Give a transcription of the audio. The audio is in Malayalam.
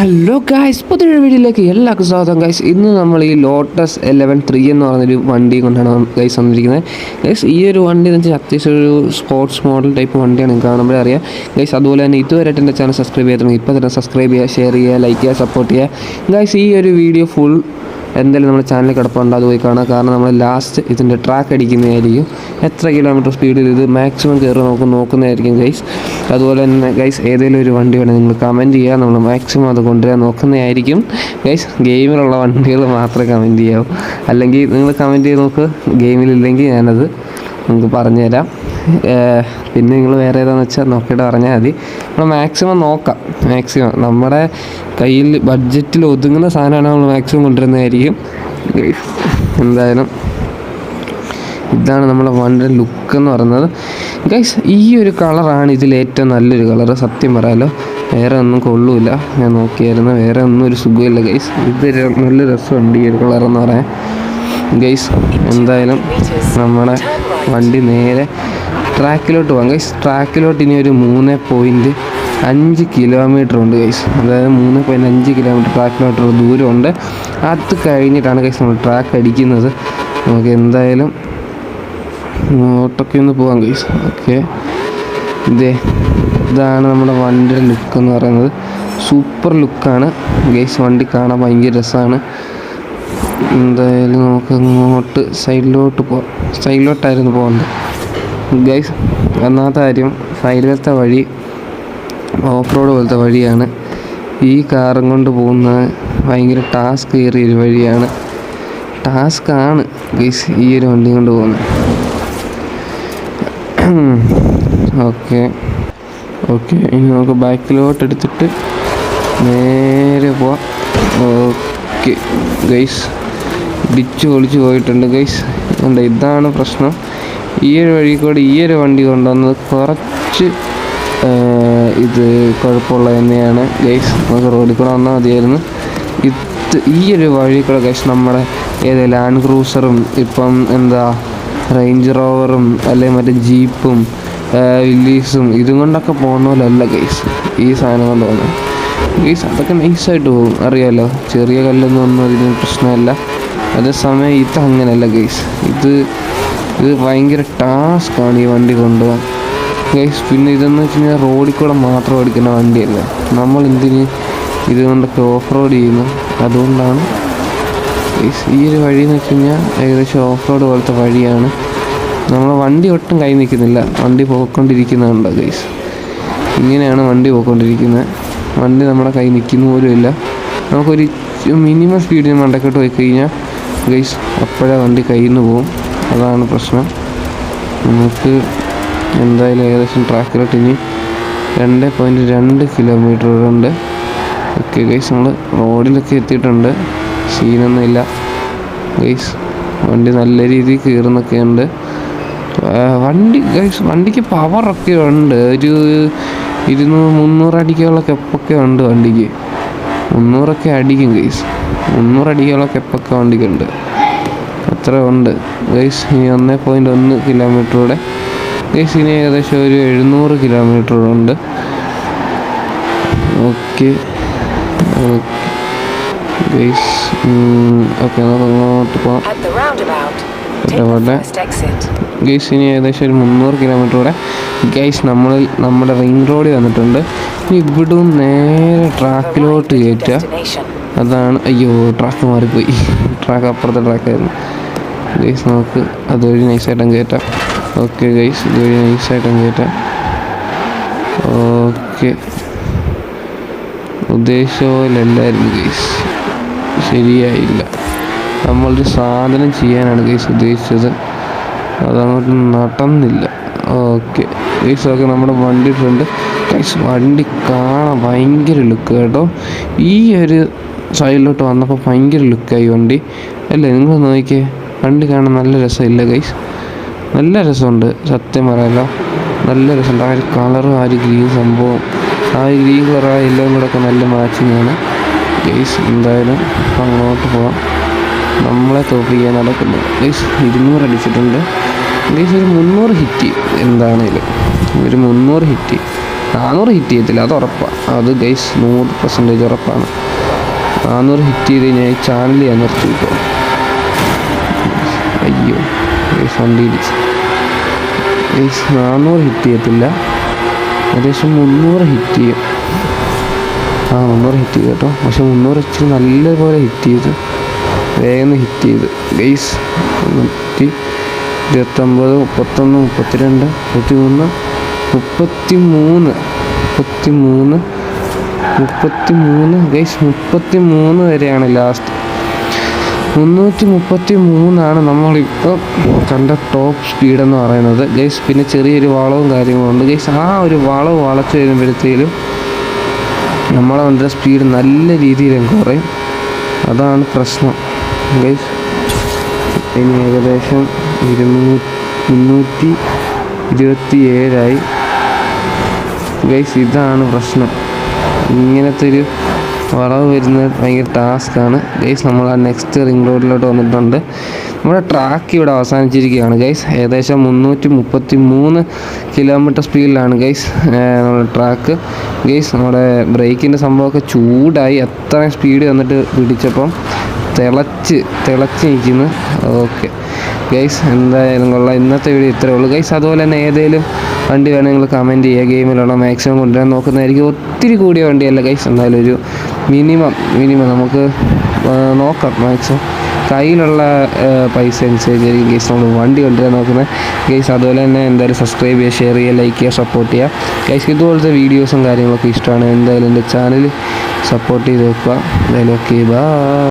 ഹലോ ഗായ്സ് പുതിയൊരു വീഡിയോയിലേക്ക് എല്ലാവർക്കും സ്വാഗതം ഗൈസ് ഇന്ന് നമ്മൾ ഈ ലോട്ടസ് എലവൻ ത്രീ എന്ന് പറഞ്ഞൊരു വണ്ടി കൊണ്ടാണ് ഗൈസ് വന്നിരിക്കുന്നത്. ഗൈസ് ഈ ഒരു വണ്ടി എന്ന് വെച്ചാൽ അത്യാവശ്യം ഒരു സ്പോർട്സ് മോഡൽ ടൈപ്പ് വണ്ടിയാണ്. കാണുമ്പോഴേ അറിയാം. ഗൈസ് അതുപോലെ തന്നെ ഇതുവരെയായിട്ട് എന്റെ ചാനൽ സബ്സ്ക്രൈബ് ചെയ്തിട്ടുണ്ടെങ്കിൽ ഇപ്പോൾ തന്നെ സബ്സ്ക്രൈബ് ചെയ്യുക ഷെയർ ചെയ്യുക ലൈക്ക് ചെയ്യുക സപ്പോർട്ട് ചെയ്യുക. ഗൈസ് ഈ ഒരു വീഡിയോ ഫുൾ എന്തായാലും നമ്മുടെ ചാനൽ കിടപ്പുണ്ട് അത് പോയി കാണാം കാരണം നമ്മൾ ലാസ്റ്റ് ഇതിന്റെ ട്രാക്ക് അടിക്കുന്നതായിരിക്കും. എത്ര കിലോമീറ്റർ സ്പീഡിൽ ഇത് മാക്സിമം കയറി നമുക്ക് നോക്കുന്നതായിരിക്കും ഗൈസ് അതുപോലെ തന്നെ ഗൈസ് ഏതെങ്കിലും ഒരു വണ്ടി വേണമെങ്കിൽ നിങ്ങൾ കമന്റ് ചെയ്യുക. നമ്മൾ മാക്സിമം അത് കൊണ്ടുവരാൻ നോക്കുന്നതായിരിക്കും. ഗൈസ് ഗെയിമിലുള്ള വണ്ടികൾ മാത്രമേ കമന്റ് ചെയ്യാവൂ. അല്ലെങ്കിൽ നിങ്ങൾ കമന്റ് ചെയ്ത് നോക്ക്. ഗെയിമിലില്ലെങ്കിൽ ഞാനത് നിങ്ങൾക്ക് പറഞ്ഞുതരാം. പിന്നെ നിങ്ങൾ വേറെ ഏതാണെന്ന് വെച്ചാൽ നോക്കിയിട്ട് പറഞ്ഞാൽ മതി. നമ്മൾ മാക്സിമം നോക്കാം. മാക്സിമം നമ്മുടെ കയ്യിൽ ബഡ്ജറ്റിൽ ഒതുങ്ങുന്ന സാധനമാണ് നമ്മൾ മാക്സിമം കൊണ്ടുവരുന്നതായിരിക്കും. എന്തായാലും ഇതാണ് നമ്മളെ വണ്ടിയുടെ ലുക്ക് എന്ന് പറയുന്നത്. ഗൈസ് ഈ ഒരു കളറാണ് ഇതിൽ ഏറ്റവും നല്ലൊരു കളർ സത്യം പറയാലോ. വേറെ ഒന്നും കൊള്ളൂല. ഞാൻ നോക്കിയായിരുന്നു. വേറെ ഒന്നും ഒരു സുഖമില്ല ഗൈസ് ഇത് നല്ല രസമുണ്ട് ഈ ഒരു കളർ എന്ന് പറയാൻ. ഗൈസ് എന്തായാലും നമ്മുടെ വണ്ടി നേരെ ട്രാക്കിലോട്ട് പോകാം. ഗൈസ് ട്രാക്കിലോട്ട് ഇനി ഒരു മൂന്ന് പോയിന്റ് അഞ്ച് കിലോമീറ്റർ ഉണ്ട് ഗൈസ് അതായത് മൂന്ന് പോയിന്റ് അഞ്ച് കിലോമീറ്റർ ട്രാക്കിലോട്ട് ദൂരമുണ്ട്. അത് കഴിഞ്ഞിട്ടാണ് ഗൈസ് നമ്മൾ ട്രാക്ക് അടിക്കുന്നത്. നമുക്ക് എന്തായാലും ഓട്ടൊക്കെ ഒന്ന് പോകാം ഗൈസ് ഓക്കെ ഇതേ ഇതാണ് നമ്മുടെ വണ്ടിയുടെ ലുക്ക് എന്ന് പറയുന്നത്. സൂപ്പർ ലുക്കാണ് ഗൈസ് വണ്ടി കാണാൻ ഭയങ്കര രസമാണ്. എന്തായാലും നമുക്ക് അങ്ങോട്ട് സൈഡിലോട്ട് പോവാം സൈഡിലോട്ടായിരുന്നു പോകുന്നത് ഗൈസ് ഒന്നാമത്തെ കാര്യം സൈഡിലത്തെ വഴി ഓഫ് റോഡ് പോലത്തെ വഴിയാണ്. ഈ കാറും കൊണ്ട് പോകുന്ന ഭയങ്കര ടാസ്ക് കയറിയ ഒരു വഴിയാണ്. ടാസ്ക് ആണ് ഗൈസ് ഈ ഒരു വണ്ടി കൊണ്ട് പോകുന്നത്. ഓക്കെ ഓക്കെ ഇനി നമുക്ക് ബാക്കിലോട്ട് എടുത്തിട്ട് നേരെ പോവാം. ഓക്കെ ഗൈസ് ഡിച്ച് പൊളിച്ച് പോയിട്ടുണ്ട് ഗൈസ്. ഉണ്ട് ഇതാണ് പ്രശ്നം. ഈ ഒരു വഴി കൂടെ ഈ ഒരു വണ്ടി കൊണ്ടുവന്നത് കുറച്ച് ഇത് കുഴപ്പമുള്ളത് തന്നെയാണ് ഗൈസ് നമുക്ക് റോഡിൽ കൂടെ വന്നാൽ മതിയായിരുന്നു. ഇത് ഈ ഒരു വഴി കൂടെ ഗൈസ് നമ്മുടെ ഏത് ലാൻഡ് ക്രൂസറും ഇപ്പം എന്താ റേഞ്ച് റോവറും അല്ലെങ്കിൽ മറ്റേ ജീപ്പും വില്ലീസും ഇതും കൊണ്ടൊക്കെ പോകുന്ന പോലെ അല്ല ഗൈസ് ഈ സാധനം കൊണ്ട് പോകുന്നത് ഗൈസ് അതൊക്കെ നൈസായിട്ട് പോകും അറിയാലോ. ചെറിയ കല്ലൊന്നും ഒന്നും അതിന് പ്രശ്നമല്ല. അതേസമയം ഇത് അങ്ങനെയല്ല ഗൈസ് ഇത് ഇത് ഭയങ്കര ടാസ്ക്കാണ് ഈ വണ്ടി കൊണ്ടുപോകാൻ. ഗൈസ് പിന്നെ ഇതെന്ന് വെച്ച് കഴിഞ്ഞാൽ റോഡിൽ കൂടെ മാത്രം ഓടിക്കുന്ന വണ്ടിയല്ല. നമ്മൾ എന്തിന് ഇതുകൊണ്ടൊക്കെ ഓഫ് റോഡ് ചെയ്യുന്നു? അതുകൊണ്ടാണ്. ഈ ഒരു വഴി എന്ന് വെച്ച് കഴിഞ്ഞാൽ ഏകദേശം ഓഫ് റോഡ് പോലത്തെ വഴിയാണ്. നമ്മൾ വണ്ടി ഒട്ടും കൈ നിൽക്കുന്നില്ല വണ്ടി പോയിക്കൊണ്ടിരിക്കുന്നുണ്ടോ ഗൈസ് ഇങ്ങനെയാണ് വണ്ടി പോയിക്കൊണ്ടിരിക്കുന്നത്. വണ്ടി നമ്മുടെ കൈ നിൽക്കുന്ന പോലും ഇല്ല. നമുക്കൊരു മിനിമം സ്പീഡിൽ മണ്ടക്കോട്ട് പോയി കഴിഞ്ഞാൽ ഗൈസ് അപ്പോഴേ വണ്ടി കയ്യിൽ നിന്ന് പോകും അതാണ് പ്രശ്നം. നമുക്ക് എന്തായാലും ഏകദേശം ട്രാക്കിലോട്ട് ഇനി രണ്ട് പോയിന്റ് രണ്ട് കിലോമീറ്റർ ഉണ്ട്. ഓക്കെ ഗൈസ് നമ്മൾ റോഡിലൊക്കെ എത്തിയിട്ടുണ്ട്. സീനൊന്നും ഇല്ല ഗൈസ് വണ്ടി നല്ല രീതിയിൽ കയറുന്നൊക്കെ ഉണ്ട്. വണ്ടി ഗൈസ് വണ്ടിക്ക് പവറൊക്കെ ഉണ്ട്. ഒരു ഇരുന്നൂറ് മുന്നൂറ് അടിക്കുള്ള കെപ്പൊക്കെ ഉണ്ട് വണ്ടിക്ക്? മുന്നൂറൊക്കെ അടിക്കും ഗൈസ് മുന്നൂറ് അടിക്കുള്ള കെപ്പൊക്കെ വണ്ടിക്കുണ്ട്? അത്ര ഉണ്ട്. ഗൈസ് ഇനി ഒന്നേ പോയിന്റ് ഒന്ന് കിലോമീറ്ററൂടെ ഗൈസ് ഇനി ഏകദേശം ഒരു എഴുന്നൂറ് കിലോമീറ്റർ ഉണ്ട്. ഓക്കെ ഗൈസ് ഓക്കെ നമുക്ക് അങ്ങോട്ട് പോകാം At ഗൈസ് ഇനി ഏകദേശം ഒരു മുന്നൂറ് കിലോമീറ്റർ വരെ. ഗൈസ് നമ്മൾ നമ്മുടെ റിംഗ് റോഡിൽ വന്നിട്ടുണ്ട്. ഇനി ഇവിടും നേരെ ട്രാക്കിലോട്ട് കയറ്റുക. അതാണ് അയ്യോ ട്രാക്ക് മാറിപ്പോയി. ട്രാക്ക് അപ്പുറത്തെ ട്രാക്കായിരുന്നു ഗൈസ് നമുക്ക് അതുവഴി നൈസായിട്ടും കയറ്റാം. ഓക്കെ ഗൈസ് ഇതൊരു നൈസായിട്ടും കയറ്റാം. ഓക്കെ ഉദ്ദേശിച്ച പോലെ അല്ലായിരുന്നു ഗൈസ്. ശരിയായില്ല. നമ്മളൊരു സാധനം ചെയ്യാനാണ് ഗൈസ് ഉദ്ദേശിച്ചത്. അതങ്ങോട്ട് നടന്നില്ല. ഓക്കെ. ഗൈസ് ഓക്കെ നമ്മുടെ വണ്ടി ഫ്രണ്ട്. ഗൈസ് വണ്ടി കാണാൻ ഭയങ്കര ലുക്ക് കേട്ടോ. ഈ ഒരു സൈഡിലോട്ട് വന്നപ്പോൾ ഭയങ്കര ലുക്കായി വണ്ടി. അല്ലേ നിങ്ങൾ നോക്കിയേ. വണ്ടി കാണാൻ നല്ല രസമില്ല ഗൈസ് നല്ല രസമുണ്ട് സത്യം പറയാലോ. നല്ല രസമുണ്ട്. ആ ഒരു കളറും ആ ഒരു ഗ്രീൻ സംഭവം. ആ ഒരു ഗ്രീൻ കളർ ആ എല്ലാം കൂടെ ഒക്കെ നല്ല മാച്ചിങ് ആണ്. ഗൈസ് എന്തായാലും അങ്ങോട്ട് പോകാം നമ്മളെ തോപ്പിക്കാൻ നടക്കുന്നു. ഗൈസ് ഇരുന്നൂറ് അടിച്ചിട്ടുണ്ട്. ഗൈസ് ഒരു മുന്നൂറ് ഹിറ്റ്. എന്താണേലും ഒരു മുന്നൂറ് ഹിറ്റ്. നാനൂറ് ഹിറ്റ് ചെയ്യത്തില്ല അത് ഉറപ്പാണ് അത് ഗൈസ് നൂറ് പെർസെന്റേജ് ഉറപ്പാണ്. നാനൂറ് ഹിറ്റ് ചെയ്ത് കഴിഞ്ഞാൽ ചാനൽ ഞാൻ നിർത്തി കിട്ടും അയ്യോ ഗൈസ് വണ്ടി ഇടിച്ച്. ഗൈസ് നാനൂറ് ഹിറ്റ് ചെയ്യത്തില്ല. ഏകദേശം മുന്നൂറ് ഹിറ്റ് ചെയ്യും. ആ മുന്നൂറ് ഹിറ്റ് ചെയ്തു കേട്ടോ. പക്ഷെ മുന്നൂറ് ഇച്ചിരി നല്ലപോലെ ഹിറ്റ് ചെയ്ത്. വേഗം ഹിറ്റ് ചെയ്ത്. ഗൈസ് നൂറ്റി ഇരുപത്തൊമ്പത് മുപ്പത്തൊന്ന് മുപ്പത്തിരണ്ട് മുപ്പത്തി മൂന്ന് മുപ്പത്തി മൂന്ന് മുപ്പത്തി മൂന്ന് മുപ്പത്തി മൂന്ന് ഗൈസ് മുപ്പത്തി മൂന്ന് വരെയാണ് ലാസ്റ്റ് മുന്നൂറ്റി മുപ്പത്തി മൂന്നാണ് നമ്മളിപ്പോൾ കണ്ട ടോപ്പ് സ്പീഡ് എന്ന് പറയുന്നത്. ഗൈസ് പിന്നെ ചെറിയൊരു വളവും കാര്യങ്ങളുണ്ട് ഗൈസ് ആ ഒരു വളവ് വളച്ച് വരുമ്പോഴത്തേലും നമ്മളെ വണ്ടിയുടെ സ്പീഡ് നല്ല രീതിയിൽ കുറയും. അതാണ് പ്രശ്നം. ഗൈസ് ഇനി ഏകദേശം മുന്നൂറ്റി ഇരുപത്തി ഏഴായി ഗൈസ് ഇതാണ് പ്രശ്നം. ഇങ്ങനത്തെ ഒരു വളവ് വരുന്നത് ഭയങ്കര ടാസ്ക്കാണ് ഗൈസ് നമ്മൾ ആ നെക്സ്റ്റ് റിംഗ് റോഡിലോട്ട് വന്നിട്ടുണ്ട്. നമ്മുടെ ട്രാക്ക് ഇവിടെ അവസാനിച്ചിരിക്കുകയാണ്. ഗൈസ് ഏകദേശം മുന്നൂറ്റി മുപ്പത്തി മൂന്ന് കിലോമീറ്റർ സ്പീഡിലാണ് ഗൈസ് നമ്മുടെ ട്രാക്ക് ഗൈസ് നമ്മുടെ ബ്രേക്കിന്റെ സംഭവമൊക്കെ ചൂടായി. അത്രയും സ്പീഡ് വന്നിട്ട് പിടിച്ചപ്പം തിളച്ച് തിളച്ച് നിൽക്കുന്നു ഓക്കെ ഗൈസ് എന്തായാലും കൊള്ളാം. ഇന്നത്തെ വീഡിയോ ഇത്രേ ഉള്ളൂ. ഗൈസ് അതുപോലെ തന്നെ ഏതെങ്കിലും വണ്ടി വേണമെങ്കിൽ നിങ്ങൾ കമന്റ് ചെയ്യുക. ഗെയിമിലുള്ള മാക്സിമം കൊണ്ടുവരാൻ നോക്കുന്നതായിരിക്കും. ഒത്തിരി കൂടിയ വണ്ടിയല്ല ഗൈസ് എന്തായാലും ഒരു മിനിമം മിനിമം നമുക്ക് നോക്കാം. മാക്സിമം കയ്യിലുള്ള പൈസ അനുസരിച്ചായിരിക്കും ഗൈസ് നമ്മൾ വണ്ടി കൊണ്ടുവരാൻ നോക്കുന്നത്. ഗൈസ് അതുപോലെ തന്നെ എന്തായാലും സബ്സ്ക്രൈബ് ചെയ്യുക ഷെയർ ചെയ്യുക ലൈക്ക് ചെയ്യുക സപ്പോർട്ട് ചെയ്യുക. ഗൈസ് ഇതുപോലത്തെ വീഡിയോസും കാര്യങ്ങളൊക്കെ ഇഷ്ടമാണ്. എന്തായാലും എന്റെ ചാനൽ സപ്പോർട്ട് ചെയ്ത് വെക്കുക. എന്തായാലും ഓക്കെ ബാ